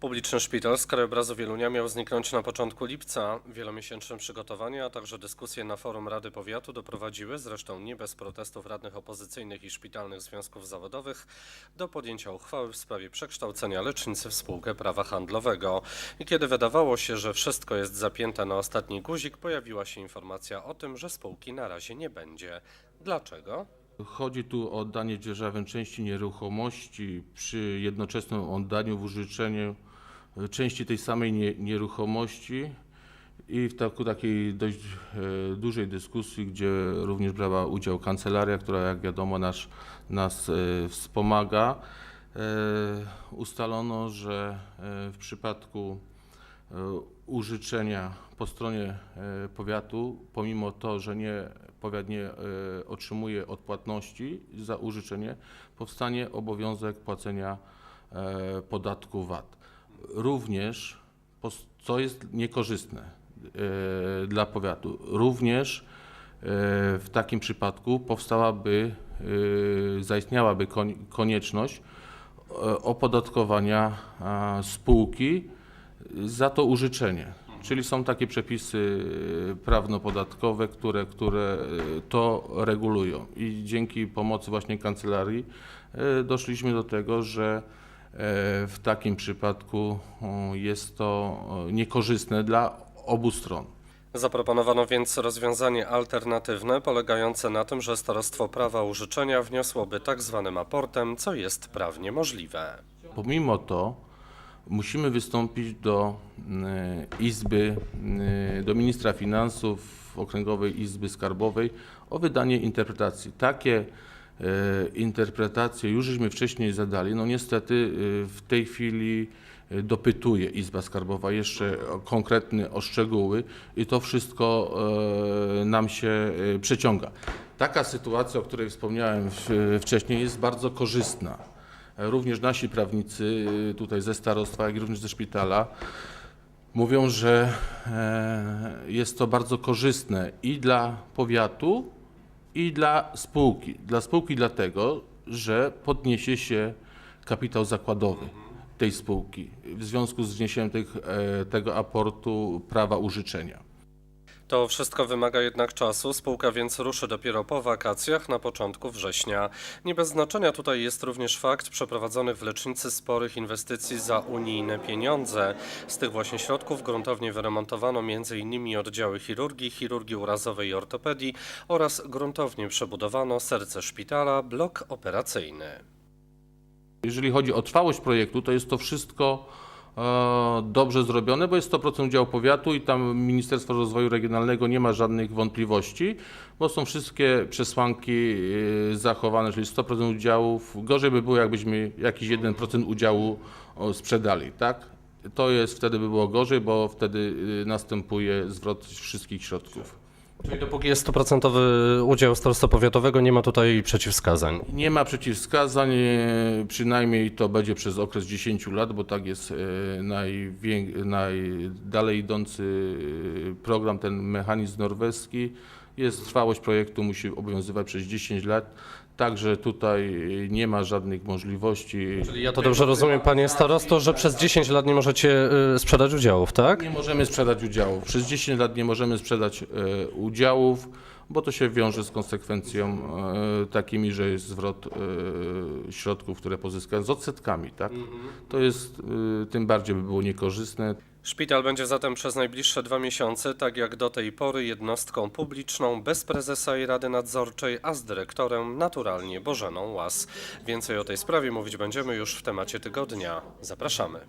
Publiczny szpital z krajobrazu Wielunia miał zniknąć na początku lipca. Wielomiesięczne przygotowania, a także dyskusje na forum Rady Powiatu doprowadziły, zresztą nie bez protestów radnych opozycyjnych i szpitalnych związków zawodowych, do podjęcia uchwały w sprawie przekształcenia lecznicy w spółkę prawa handlowego. I kiedy wydawało się, że wszystko jest zapięte na ostatni guzik, pojawiła się informacja o tym, że spółki na razie nie będzie. Dlaczego? Chodzi tu o oddanie dzierżawę części nieruchomości przy jednoczesnym oddaniu w użyczenie e, części tej samej nie, nieruchomości i w taku, takiej dość e, dużej dyskusji, gdzie również brała udział kancelaria, która jak wiadomo nas, nas e, wspomaga, e, ustalono, że e, w przypadku e, użyczenia po stronie e, powiatu, pomimo to, że nie, powiat nie e, otrzymuje odpłatności za użyczenie, powstanie obowiązek płacenia e, podatku VAT. Również, co jest niekorzystne e, dla powiatu, również e, w takim przypadku powstałaby, e, zaistniałaby konieczność opodatkowania spółki za to użyczenie. Czyli są takie przepisy prawno-podatkowe, które, które to regulują. I dzięki pomocy właśnie kancelarii doszliśmy do tego, że w takim przypadku jest to niekorzystne dla obu stron. Zaproponowano więc rozwiązanie alternatywne polegające na tym, że Starostwo Prawa Użyczenia wniosłoby tak zwanym aportem, co jest prawnie możliwe. Pomimo to musimy wystąpić do e, Izby, e, do ministra finansów, Okręgowej Izby Skarbowej o wydanie interpretacji. Takie e, interpretacje już żeśmy wcześniej zadali. No niestety e, w tej chwili e, dopytuje Izba Skarbowa jeszcze o konkretne o szczegóły i to wszystko nam się przeciąga. Taka sytuacja, o której wspomniałem wcześniej, jest bardzo korzystna. Również nasi prawnicy tutaj ze starostwa, jak również ze szpitala mówią, że jest to bardzo korzystne i dla powiatu, i dla spółki. Dla spółki dlatego, że podniesie się kapitał zakładowy tej spółki w związku z wniesieniem tych, e, tego aportu prawa użyczenia. To wszystko wymaga jednak czasu, spółka więc ruszy dopiero po wakacjach na początku września. Nie bez znaczenia tutaj jest również fakt przeprowadzonych w lecznicy sporych inwestycji za unijne pieniądze. Z tych właśnie środków gruntownie wyremontowano m.in. oddziały chirurgii, chirurgii urazowej i ortopedii oraz gruntownie przebudowano serce szpitala, blok operacyjny. Jeżeli chodzi o trwałość projektu, to jest to wszystko dobrze zrobione, bo jest 100% udziału powiatu i tam Ministerstwo Rozwoju Regionalnego nie ma żadnych wątpliwości, bo są wszystkie przesłanki e, zachowane, czyli 100% udziałów. Gorzej by było, jakbyśmy jakiś 1% udziału sprzedali, tak? To jest, wtedy by było gorzej, bo wtedy e, następuje zwrot wszystkich środków. Czyli dopóki jest 100% udział starostwa powiatowego, nie ma tutaj przeciwwskazań. Nie ma przeciwwskazań, e, przynajmniej to będzie przez okres 10 lat, bo tak jest e, najdalej idący e, program, ten mechanizm norweski. Jest trwałość projektu, musi obowiązywać przez 10 lat, także tutaj nie ma żadnych możliwości. Czyli ja to dobrze rozumiem, panie starosto, że przez 10 lat nie możecie y, sprzedać udziałów, tak? Nie możemy sprzedać udziałów. Przez 10 lat nie możemy sprzedać e, udziałów, bo to się wiąże z konsekwencją e, takimi, że jest zwrot e, środków, które pozyskałem z odsetkami, tak? To jest e, tym bardziej by było niekorzystne. Szpital będzie zatem przez najbliższe dwa miesiące, tak jak do tej pory, jednostką publiczną, bez prezesa i rady nadzorczej, a z dyrektorem naturalnie Bożeną Łas. Więcej o tej sprawie mówić będziemy już w temacie tygodnia. Zapraszamy.